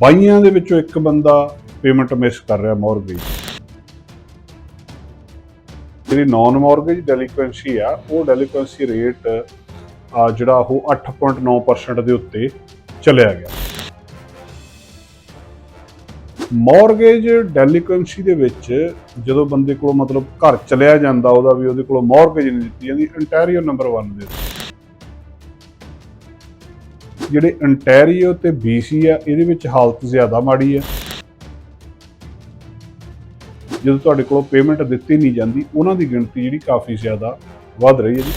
ਬਾਈਆਂ ਦੇ ਵਿੱਚੋਂ ਇੱਕ ਬੰਦਾ ਪੇਮੈਂਟ ਮਿਸ ਕਰ ਰਿਹਾ ਮੌਰਗੇਜ ਜਿਹੜੀ ਨਾਨ ਮੌਰਗੇਜ ਡੈਲੀਕੁਐਂਸੀ ਆ, ਉਹ ਡੈਲੀਕੁਐਂਸੀ ਰੇਟ ਆ, ਜਿਹੜਾ ਉਹ 8.9% ਦੇ ਉੱਤੇ ਚਲਿਆ ਗਿਆ। ਮੌਰਗੇਜ ਡੈਲੀਕੁਐਂਸੀ ਦੇ ਵਿੱਚ ਜਦੋਂ ਬੰਦੇ ਕੋਲ ਮਤਲਬ ਘਰ ਚਲਿਆ ਜਾਂਦਾ, ਉਹਦਾ ਵੀ ਉਹਦੇ ਕੋਲ ਮੌਰਗੇਜ ਨਹੀਂ ਦਿੱਤੀ ਜਾਂਦੀ ਇੰਟੈਰੀਓ ਨੰਬਰ 1 ਦੇ ਜਿਹੜੇ ਇੰਟੈਰੀਓ ਤੇ BC ਆ, ਇਹਦੇ ਵਿੱਚ ਹਾਲਤ ਜ਼ਿਆਦਾ ਮਾੜੀ ਆ। ਜਦੋਂ ਤੁਹਾਡੇ ਕੋਲੋਂ ਪੇਮੈਂਟ ਦਿੱਤੀ ਨਹੀਂ ਜਾਂਦੀ, ਉਹਨਾਂ ਦੀ ਗਿਣਤੀ ਜਿਹੜੀ ਕਾਫੀ ਜ਼ਿਆਦਾ ਵੱਧ ਰਹੀ ਹੈ ਜੀ।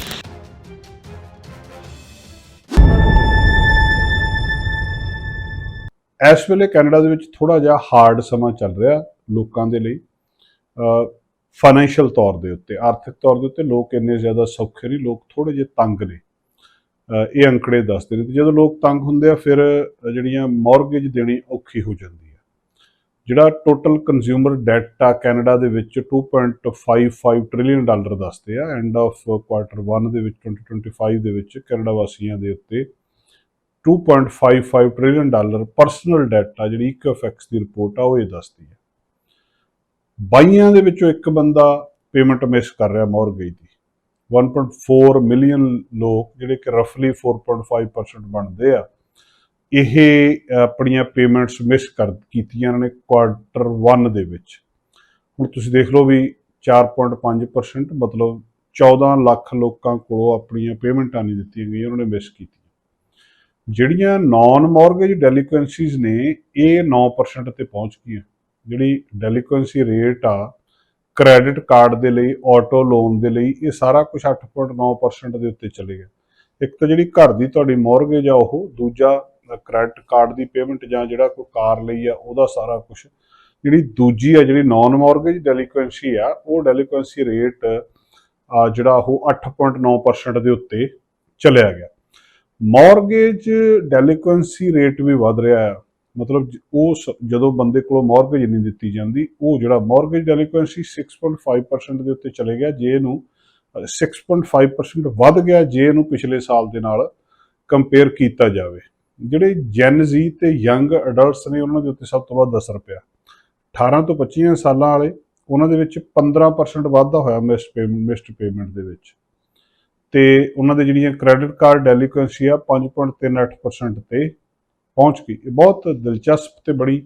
ਇਸ ਵੇਲੇ ਕੈਨੇਡਾ ਦੇ ਵਿੱਚ ਥੋੜਾ ਜਿਹਾ ਹਾਰਡ ਸਮਾਂ ਚੱਲ ਰਿਹਾ ਲੋਕਾਂ ਦੇ ਲਈ ਫਾਈਨੈਂਸ਼ੀਅਲ ਤੌਰ ਦੇ ਉੱਤੇ, ਆਰਥਿਕ ਤੌਰ ਦੇ ਉੱਤੇ ਲੋਕ ਇੰਨੇ ਜ਼ਿਆਦਾ ਸੌਖੇ ਨਹੀਂ, ਲੋਕ ਥੋੜੇ ਜਿਹੇ ਤੰਗ ਨੇ। ਇਹ ਅੰਕੜੇ ਦੱਸਦੇ ਨੇ ਤੇ ਜਦੋਂ ਲੋਕ ਤੰਗ ਹੁੰਦੇ ਆ, ਫਿਰ ਜਿਹੜੀਆਂ ਮੌਰਗੇਜ ਦੇਣੀ ਔਖੀ ਹੋ ਜਾਂਦੀ ਹੈ ਜਿਹੜਾ ਟੋਟਲ ਕੰਜ਼ਿਊਮਰ ਡੈਟ ਆ ਕੈਨੇਡਾ ਦੇ ਵਿੱਚ 2.55 ਟ੍ਰਿਲੀਅਨ ਡਾਲਰ ਦੱਸਦੇ ਆ ਐਂਡ ਆਫ ਕੁਆਟਰ 1 ਦੇ ਵਿੱਚ 2025 ਦੇ ਵਿੱਚ ਕੈਨੇਡਾ ਵਾਸੀਆਂ ਦੇ ਉੱਤੇ 2.55 ਟ੍ਰਿਲੀਅਨ ਡਾਲਰ ਪਰਸਨਲ ਡੈਟ ਆ, ਜਿਹੜੀ ਇਕੋਫੈਕਸ ਦੀ ਰਿਪੋਰਟ ਆ, ਉਹ ਇਹ ਦੱਸਦੀ ਹੈ ਬਾਈਆਂ ਦੇ ਵਿੱਚੋਂ ਇੱਕ ਬੰਦਾ ਪੇਮੈਂਟ ਮਿਸ ਕਰ ਰਿਹਾ ਮੌਰਗੇਜ ਦੀ। 1.4 ਮਿਲੀਅਨ ਲੋਕ ਜਿਹੜੇ ਕਿ ਰਫਲੀ 4.5% ਬਣਦੇ ਆ, ਇਹ ਆਪਣੀਆਂ ਪੇਮੈਂਟਸ ਮਿਸ ਕਰ ਕੀਤੀਆਂ ਨੇ ਕੁਆਰਟਰ 1 ਦੇ ਵਿੱਚ। ਹੁਣ ਤੁਸੀਂ ਦੇਖ ਲਓ ਵੀ 4.5% ਮਤਲਬ 14 ਲੱਖ ਲੋਕਾਂ ਕੋਲੋਂ ਆਪਣੀਆਂ ਪੇਮੈਂਟਾਂ ਨਹੀਂ ਦਿੱਤੀਆਂ ਗਈਆਂ, ਉਹਨਾਂ ਨੇ ਮਿਸ ਕੀਤੀਆਂ। ਜਿਹੜੀਆਂ ਨਾਨ ਮੌਰਗੇਜ ਡੈਲੀਕੁਐਂਸੀਜ਼ ਨੇ, ਇਹ 9% ਤੇ ਪਹੁੰਚ ਗਈਆਂ। ਜਿਹੜੀ ਡੈਲੀਕੁਐਂਸੀ ਰੇਟ ਆ ਕ੍ਰੈਡਿਟ ਕਾਰਡ ਦੇ ਲਈ ਆਟੋ ਲੋਨ ਦੇ ਲਈ ਇਹ ਸਾਰਾ ਕੁਝ 8.9% ਦੇ ਉੱਤੇ ਚਲੇ ਗਿਆ। ਇੱਕ ਤਾਂ ਜਿਹੜੀ ਘਰ ਦੀ ਤੁਹਾਡੀ ਮੌਰਗੇਜ ਆ ਉਹ, ਦੂਜਾ ਕ੍ਰੈਡਿਟ ਕਾਰਡ ਦੀ ਪੇਮੈਂਟ ਜਾਂ ਜਿਹੜਾ ਕੋਈ ਕਾਰ ਲਈ ਆ, ਉਹਦਾ ਸਾਰਾ ਕੁਝ ਜਿਹੜੀ ਦੂਜੀ ਆ, ਜਿਹੜੀ ਨਾਨ ਮੌਰਗੇਜ ਡੈਲੀਕੁਐਂਸੀ ਆ, ਉਹ ਡੈਲੀਕੁਐਂਸੀ ਰੇਟ ਜਿਹੜਾ ਉਹ 8.9% ਦੇ ਉੱਤੇ ਚਲਿਆ ਗਿਆ। ਮੌਰਗੇਜ ਡੈਲੀਕੁਐਂਸੀ ਰੇਟ ਵੀ ਵਧ ਰਿਹਾ ਹੈ ਮਤਲਬ ਉਹ ਸ- ਜਦੋਂ ਬੰਦੇ ਕੋਲੋਂ ਮੌਰਗੇਜ ਨਹੀਂ ਦਿੱਤੀ ਜਾਂਦੀ ਉਹ ਜਿਹੜਾ ਮੌਰਗੇਜ ਡੈਲੀਕੁਐਂਸੀ 6.5% ਦੇ ਉੱਤੇ ਚਲੇ ਗਿਆ ਜੇ ਇਹਨੂੰ ਅ, 6.5% ਵੱਧ ਗਿਆ ਜੇ ਇਹਨੂੰ ਪਿਛਲੇ ਸਾਲ ਦੇ ਨਾਲ ਕੰਪੇਅਰ ਕੀਤਾ ਜਾਵੇ। ਜਿਹੜੇ ਜੈਨ ਜ਼ੀ ਤੇ ਯੰਗ ਅਡਲਟਸ ਨੇ ਉਹਨਾਂ ਦੇ ਉੱਤੇ ਸਭ ਤੋਂ ਵੱਧ ਅਸਰ ਪਿਆ। 18 ਤੋਂ 25 ਸਾਲਾਂ ਵਾਲੇ ਉਹਨਾਂ ਦੇ ਵਿੱਚ 15% ਵਾਧਾ ਹੋਇਆ ਮਿਸ ਪੇਮੈਂਟ ਮਿਸਡ ਪੇਮੈਂਟ ਦੇ ਵਿੱਚ। ਤੇ ਉਹਨਾਂ ਦੇ ਜਿਹੜੀਆਂ ਕ੍ਰੈਡਿਟ ਕਾਰਡ ਡੈਲੀਕੁਐਂਸੀ ਆ 5.38% ਤੇ ਪਹੁੰਚ ਗਈ। ਇਹ ਬਹੁਤ ਦਿਲਚਸਪ ਤੇ ਬੜੀ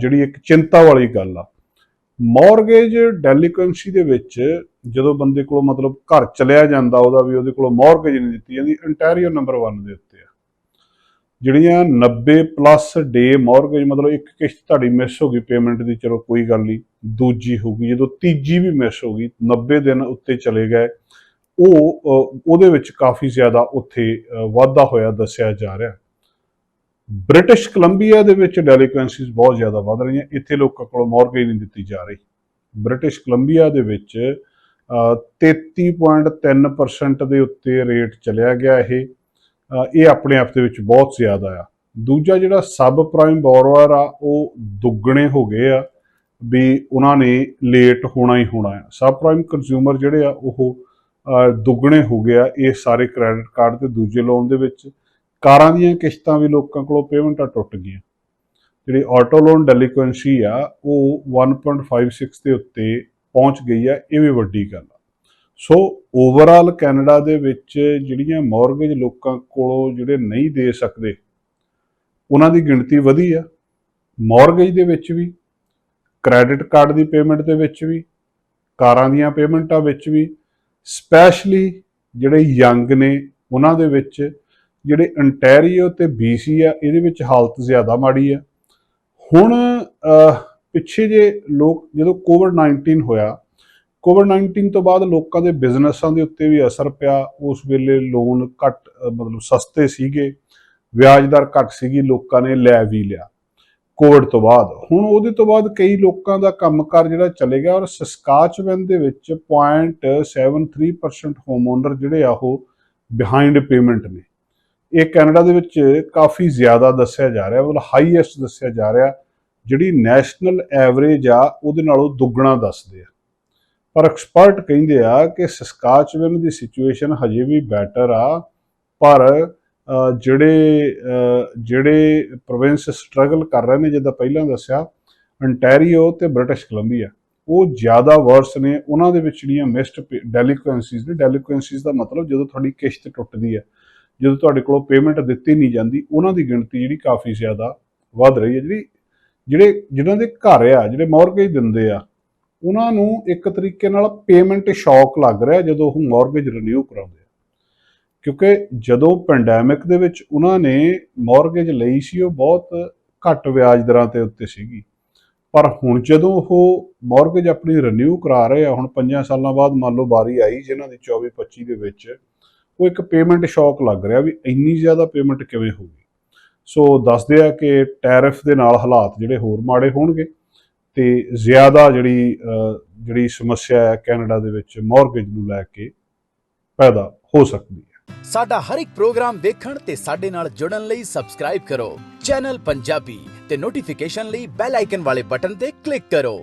ਜਿਹੜੀ ਇੱਕ ਚਿੰਤਾ ਵਾਲੀ ਗੱਲ ਆ। ਮੌਰਗੇਜ ਡੈਲੀਕੁਐਂਸੀ ਦੇ ਵਿੱਚ ਜਦੋਂ ਬੰਦੇ ਕੋਲ ਮਤਲਬ ਘਰ ਚਲਿਆ ਜਾਂਦਾ, ਉਹਦਾ ਵੀ ਉਹਦੇ ਕੋਲ ਮੌਰਗੇਜ ਨਹੀਂ ਦਿੱਤੀ ਜਾਂਦੀ ਇੰਟੈਰੀਓ ਨੰਬਰ 1 ਦੇ ਉੱਤੇ ਆ। ਜਿਹੜੀਆਂ 90 ਪਲੱਸ ਡੇ ਮੌਰਗੇਜ, ਮਤਲਬ ਇੱਕ ਕਿਸ਼ਤ ਤੁਹਾਡੀ ਮਿਸ ਹੋ ਗਈ ਪੇਮੈਂਟ ਦੀ, ਚਲੋ ਕੋਈ ਗੱਲ ਨਹੀਂ, ਦੂਜੀ ਹੋ ਗਈ ਜਦੋਂ ਤੀਜੀ ਵੀ ਮਿਸ ਹੋ ਗਈ 90 ਦਿਨ ਉੱਤੇ ਚਲੇ ਗਏ, ਉਹ ਉਹਦੇ ਵਿੱਚ ਕਾਫੀ ਜ਼ਿਆਦਾ ਉੱਥੇ ਵਾਧਾ ਹੋਇਆ ਦੱਸਿਆ ਜਾ ਰਿਹਾ। ਬ੍ਰਿਟਿਸ਼ ਕੋਲੰਬੀਆ ਦੇ ਵਿੱਚ ਡੈਲੀਕੁਐਂਸੀਜ਼ ਬਹੁਤ ਜ਼ਿਆਦਾ ਵੱਧ ਰਹੀਆਂ। ਇੱਥੇ ਲੋਕਾਂ ਕੋਲ ਮੌਰਗੇਜ ਨਹੀਂ ਦਿੱਤੀ ਜਾ ਰਹੀ। ਬ੍ਰਿਟਿਸ਼ ਕੋਲੰਬੀਆ ਦੇ ਵਿੱਚ ਅਹ, 33.3% ਦੇ ਉੱਤੇ ਰੇਟ ਚਲਿਆ ਗਿਆ ਇਹ। ਇਹ ਆਪਣੇ ਆਪ ਦੇ ਵਿੱਚ ਬਹੁਤ ਜ਼ਿਆਦਾ ਆ। ਦੂਜਾ ਜਿਹੜਾ ਸਬ ਪ੍ਰਾਈਮ ਬੋਰੋਅਰ ਆ ਉਹ ਦੁੱਗਣੇ ਹੋ ਗਏ ਆ ਵੀ ਉਹਨਾਂ ਨੇ ਲੇਟ ਹੋਣਾ ਹੀ ਹੋਣਾ ਆ। ਸਬ ਪ੍ਰਾਈਮ ਕੰਜ਼ਿਊਮਰ ਜਿਹੜੇ ਆ ਉਹ ਦੁੱਗਣੇ ਹੋ ਗਏ ਆ ਇਹ ਸਾਰੇ ਕ੍ਰੈਡਿਟ ਕਾਰਡ ਤੇ ਦੂਜੇ ਲੋਨ ਦੇ ਵਿੱਚ। ਕਾਰਾਂ ਦੀਆਂ ਕਿਸ਼ਤਾਂ ਵੀ ਲੋਕਾਂ ਕੋਲੋਂ ਪੇਮੈਂਟਾਂ ਟੁੱਟ ਗਈਆਂ। ਜਿਹੜੀ ਆਟੋ ਲੋਨ ਡੈਲੀਕੁਐਂਸੀ ਆ, ਉਹ 1.56 ਦੇ ਉੱਤੇ ਪਹੁੰਚ ਗਈ ਆ, ਇਹ ਵੀ ਵੱਡੀ ਗੱਲ ਆ। ਸੋ ਓਵਰਆਲ ਕੈਨੇਡਾ ਦੇ ਵਿੱਚ ਜਿਹੜੀਆਂ ਮੌਰਗੇਜ ਲੋਕਾਂ ਕੋਲੋਂ ਜਿਹੜੇ ਨਹੀਂ ਦੇ ਸਕਦੇ, ਉਹਨਾਂ ਦੀ ਗਿਣਤੀ ਵਧੀ ਆ। ਮੌਰਗੇਜ ਦੇ ਵਿੱਚ ਵੀ ਕ੍ਰੈਡਿਟ ਕਾਰਡ ਦੀ ਪੇਮੈਂਟ ਦੇ ਵਿੱਚ ਵੀ, ਕਾਰਾਂ ਦੀਆਂ ਪੇਮੈਂਟਾਂ ਵਿੱਚ ਵੀ ਸਪੈਸ਼ਲੀ ਜਿਹੜੇ ਯੰਗ ਨੇ, ਉਹਨਾਂ ਦੇ ਵਿੱਚ ਜਿਹੜੇ ਇੰਟੈਰੀਓ ਤੇ BC ਆ, ਇਹਦੇ ਵਿੱਚ ਹਾਲਤ ਜ਼ਿਆਦਾ ਮਾੜੀ ਆ। ਹੁਣ ਪਿੱਛੇ ਜੇ ਲੋਕ, ਜਦੋਂ ਕੋਵਿਡ-19 ਹੋਇਆ ਕੋਵਿਡ-19 ਤੋਂ ਬਾਅਦ ਲੋਕਾਂ ਦੇ ਬਿਜ਼ਨਸਾਂ ਦੇ ਉੱਤੇ ਵੀ ਅਸਰ ਪਿਆ। ਉਸ ਵੇਲੇ ਲੋਨ ਘੱਟ ਮਤਲਬ ਸਸਤੇ ਸੀਗੇ। ਵਿਆਜ ਦਰ ਘੱਟ ਸੀਗੀ, ਲੋਕਾਂ ਨੇ ਲੈ ਵੀ ਲਿਆ ਕੋਵਿਡ ਤੋਂ ਬਾਅਦ। ਹੁਣ ਉਹਦੇ ਤੋਂ ਬਾਅਦ ਕਈ ਲੋਕਾਂ ਦਾ ਕੰਮਕਾਰ ਜਿਹੜਾ ਚਲੇ ਗਿਆ ਔਰ ਸਸਕਾਚਵਨ ਦੇ ਵਿੱਚ 0.73% ਹੋਮਓਨਰ ਜਿਹੜੇ ਆ ਉਹ ਬਿਹਾਈਂਡ ਪੇਮੈਂਟ ਨੇ। ਇਹ ਕੈਨੇਡਾ ਦੇ ਵਿੱਚ ਕਾਫੀ ਜ਼ਿਆਦਾ ਦੱਸਿਆ ਜਾ ਰਿਹਾ, ਮਤਲਬ ਹਾਈਐਸਟ ਦੱਸਿਆ ਜਾ ਰਿਹਾ, ਜਿਹੜੀ ਨੈਸ਼ਨਲ ਐਵਰੇਜ ਆ, ਉਹਦੇ ਨਾਲੋਂ ਦੁੱਗਣਾ ਦੱਸਦੇ ਆ। ਪਰ ਐਕਸਪਰਟ ਕਹਿੰਦੇ ਆ ਕਿ ਸਸਕਾਚਵਨ ਦੀ ਸਿਚੁਏਸ਼ਨ ਹਜੇ ਵੀ ਬੈਟਰ ਆ, ਪਰ ਜਿਹੜੇ ਜਿਹੜੇ ਪ੍ਰੋਵਿੰਸ ਸਟਰਗਲ ਕਰ ਰਹੇ ਨੇ, ਜਿੱਦਾਂ ਪਹਿਲਾਂ ਦੱਸਿਆ ਅੰਟੈਰੀਓ ਤੇ ਬ੍ਰਿਟਿਸ਼ ਕੋਲੰਬੀਆ ਉਹ ਜ਼ਿਆਦਾ ਵਰਸ ਨੇ। ਉਹਨਾਂ ਦੇ ਵਿੱਚ ਜਿਹੜੀਆਂ ਮਿਸਡ ਡੈਲੀਕੁਐਂਸੀਜ਼ ਨੇ ਡੈਲੀਕੁਐਂਸੀਜ਼ ਦਾ ਮਤਲਬ ਜਦੋਂ ਤੁਹਾਡੀ ਕਿਸ਼ਤ ਟੁੱਟਦੀ ਹੈ ਜਦੋਂ ਤੁਹਾਡੇ ਕੋਲੋਂ ਪੇਮੈਂਟ ਦਿੱਤੀ ਨਹੀਂ ਜਾਂਦੀ, ਉਹਨਾਂ ਦੀ ਗਿਣਤੀ ਜਿਹੜੀ ਕਾਫੀ ਜ਼ਿਆਦਾ ਵੱਧ ਰਹੀ ਹੈ। ਜਿਹੜੀ, ਜਿਹੜੇ ਜਿਨ੍ਹਾਂ ਦੇ ਘਰ ਆ, ਜਿਹੜੇ ਮੌਰਗੇਜ ਦਿੰਦੇ ਆ, ਉਹਨਾਂ ਨੂੰ ਇੱਕ ਤਰੀਕੇ ਨਾਲ ਪੇਮੈਂਟ ਸ਼ੌਕ ਲੱਗ ਰਿਹਾ ਜਦੋਂ ਉਹ ਮੌਰਗੇਜ ਰੀਨਿਊ ਕਰਾਉਂਦੇ ਆ। ਕਿਉਂਕਿ ਜਦੋਂ ਪੈਂਡੈਮਿਕ ਦੇ ਵਿੱਚ ਉਹਨਾਂ ਨੇ ਮੌਰਗੇਜ ਲਈ ਸੀ, ਉਹ ਬਹੁਤ ਘੱਟ ਵਿਆਜ ਦਰਾਂ ਤੇ ਉੱਤੇ ਸੀਗੀ। ਪਰ ਹੁਣ ਜਦੋਂ ਉਹ ਮੌਰਗੇਜ ਆਪਣੀ ਰੀਨਿਊ ਕਰਾ ਰਹੇ ਆ, ਹੁਣ 5 ਸਾਲਾਂ ਬਾਅਦ ਮੰਨ ਲਓ ਵਾਰੀ ਆਈ ਜਿਨ੍ਹਾਂ ਦੀ 24 25 ਦੇ ਵਿੱਚ ਉਹ ਇੱਕ ਪੇਮੈਂਟ ਸ਼ੌਕ ਲੱਗ ਰਿਹਾ ਵੀ ਇੰਨੀ ਜ਼ਿਆਦਾ ਪੇਮੈਂਟ ਕਿਵੇਂ ਹੋਊਗੀ ਸੋ ਦੱਸਦੇ ਆ ਕਿ ਟੈਰਿਫ ਦੇ ਨਾਲ ਹਾਲਾਤ ਜਿਹੜੇ ਹੋਰ ਮਾੜੇ ਹੋਣਗੇ ਤੇ ਜ਼ਿਆਦਾ ਜਿਹੜੀ ਜਿਹੜੀ ਸਮੱਸਿਆ ਹੈ ਕੈਨੇਡਾ ਦੇ ਵਿੱਚ ਮੌਰਗੇਜ ਨੂੰ ਲੈ ਕੇ ਪੈਦਾ ਹੋ ਸਕਦੀ ਹੈ। ਸਾਡਾ ਹਰ ਇੱਕ ਪ੍ਰੋਗਰਾਮ ਦੇਖਣ ਤੇ ਸਾਡੇ ਨਾਲ ਜੁੜਨ ਲਈ ਸਬਸਕ੍ਰਾਈਬ ਕਰੋ। ਚੈਨਲ ਪੰਜਾਬੀ ਤੇ ਨੋਟੀਫਿਕੇਸ਼ਨ ਲਈ ਬੈਲ ਆਈਕਨ ਵਾਲੇ ਬਟਨ ਤੇ ਕਲਿੱਕ ਕਰੋ।